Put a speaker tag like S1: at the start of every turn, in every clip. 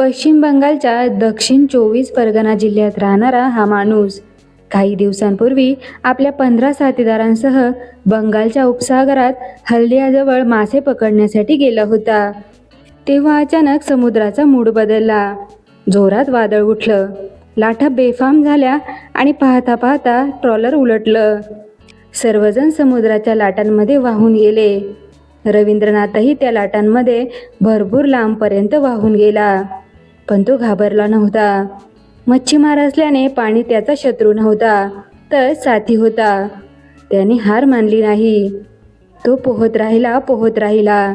S1: पश्चिम बंगालच्या दक्षिण चोवीस परगणा जिल्ह्यात राहणारा हा माणूस. काही दिवसांपूर्वी आपल्या पंधरा साथीदारांसह बंगालच्या उपसागरात हल्दियाजवळ मासे पकडण्यासाठी गेला होता. तेव्हा अचानक समुद्राचा मूड बदलला. जोरात वादळ उठलं. लाटा बेफाम झाल्या आणि पाहता पाहता ट्रॉलर उलटलं. सर्वजण समुद्राच्या लाटांमध्ये वाहून गेले. रवींद्रनाथही त्या लाटांमध्ये भरपूर लांबपर्यंत वाहून गेला. पण तो घाबरला नव्हता. मच्छीमार असल्याने पाणी त्याचा शत्रू नव्हता तर साथी होता. त्याने हार मानली नाही. तो पोहत राहिला पोहत राहिला.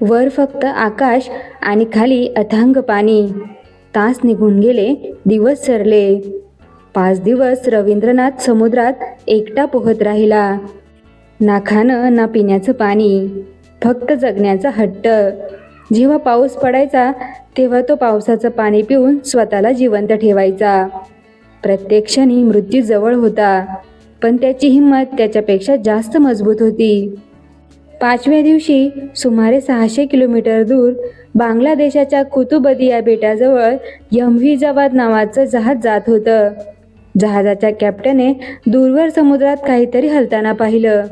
S1: वर फक्त आकाश आणि खाली अथांग पाणी. तास निघून गेले दिवस सरले. पाच दिवस रवींद्रनाथ समुद्रात एकटा पोहत राहिला. ना खाणं ना पिण्याचं पाणी फक्त जगण्याचा हट्ट. जेव्हा पाऊस पडायचा तेव्हा तो पावसाचं पाणी पिऊन स्वतःला जिवंत ठेवायचा. प्रत्येक क्षणी मृत्यू जवळ होता पण त्याची हिंमत त्याच्यापेक्षा जास्त मजबूत होती. पाचव्या दिवशी सुमारे सहाशे किलोमीटर दूर बांगलादेशाच्या कुतुबदी या बेटाजवळ यमवी जवाद नावाचं जहाज जात होतं. जहाजाच्या कॅप्टने दूरवर समुद्रात काहीतरी हलताना पाहिलं.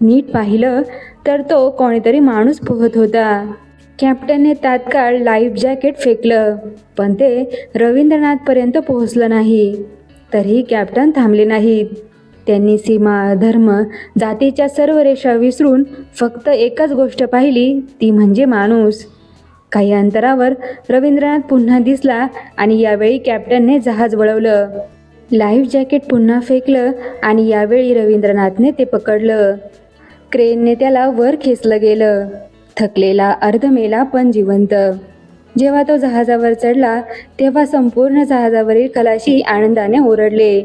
S1: नीट पाहिलं तर तो कोणीतरी माणूस पोहत होता. कॅप्टनने तात्काळ लाईफ जॅकेट फेकलं पण ते रवींद्रनाथपर्यंत पोहोचलं नाही. तरीही कॅप्टन थांबले नाहीत. त्यांनी सीमा धर्म जातीच्या सर्व रेषा विसरून फक्त एकच गोष्ट पाहिली ती म्हणजे माणूस. काही अंतरावर रवींद्रनाथ पुन्हा दिसला आणि यावेळी कॅप्टनने जहाज वळवलं. लाईफ जॅकेट पुन्हा फेकलं आणि यावेळी रवींद्रनाथने ते पकडलं. क्रेनने त्याला वर खेचलं गेलं. थकलेला अर्धमेला पण जिवंत. जेव्हा तो जहाजावर चढला तेव्हा संपूर्ण जहाजावरील कलाशी आनंदाने ओरडले.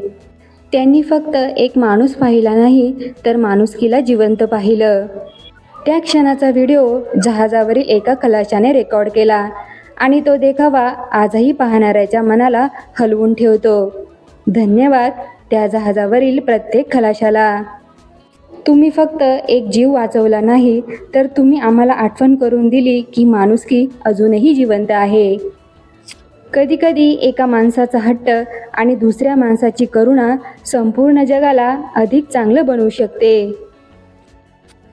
S1: त्यांनी फक्त एक माणूस पाहिला नाही तर माणुसकीला जिवंत पाहिलं. त्या क्षणाचा व्हिडिओ जहाजावरील एका कलाशाने रेकॉर्ड केला आणि तो देखावा आजही पाहणाऱ्याच्या मनाला हलवून ठेवतो. धन्यवाद त्या जहाजावरील प्रत्येक खलाशाला तुम्ही फक्त एक जीव वाचवला नाही तर तुम्ही आम्हाला आठवण करून दिली की माणुसकी अजूनही जिवंत आहे. कधीकधी एका माणसाचा हट्ट आणि दुसऱ्या माणसाची करुणा संपूर्ण जगाला अधिक चांगलं बनवू शकते.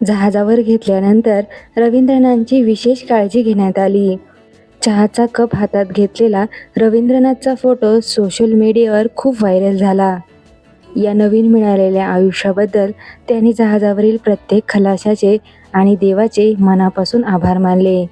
S1: जहाजावर घेतल्यानंतर रवींद्रनाथची विशेष काळजी घेण्यात आली. चहाचा कप हातात घेतलेला रवींद्रनाथचा फोटो सोशल मीडियावर खूप व्हायरल झाला. या नवीन मिळालेल्या आयुष्याबद्दल त्यांनी जहाजावरील प्रत्येक खलाशाचे आणि देवाचे मनापासून आभार मानले.